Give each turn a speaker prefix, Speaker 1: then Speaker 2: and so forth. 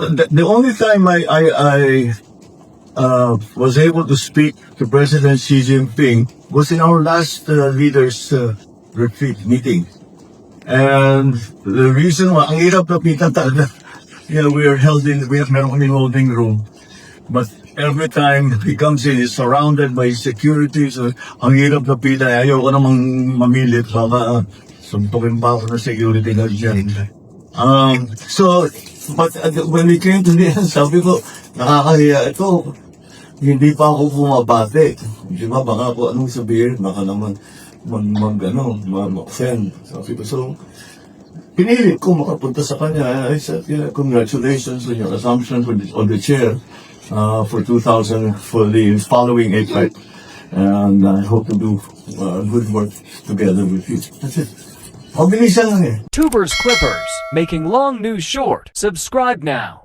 Speaker 1: The, the only time I I, I uh, was able to speak to President Xi Jinping was in our last uh, leaders uh, retreat meeting. And the reason why, ang hirap lapitan talaga. Yeah, we are held in, we have meron kaming holding room. But every time he comes in, he's surrounded by security. So, ang hirap lapitan. Ayaw ko namang mamilit. Baka uh, suntukin pa ako ng security guard dyan. Um, so, but uh, when we came to the end, sabi ko, nakakahiya ito. Hindi pa ako bumabate. Di ba, baka ako anong sabihin, baka naman mag, mag ano, mag, mag-offend. Sabi ko, so, pinilit ko makapunta sa kanya. I said, yeah, congratulations on your assumption for the, on the chair uh, for 2000 for the following APEC. And I hope to do uh, good work together with you. That's it.
Speaker 2: Tubers Clippers, making long news short. Subscribe now.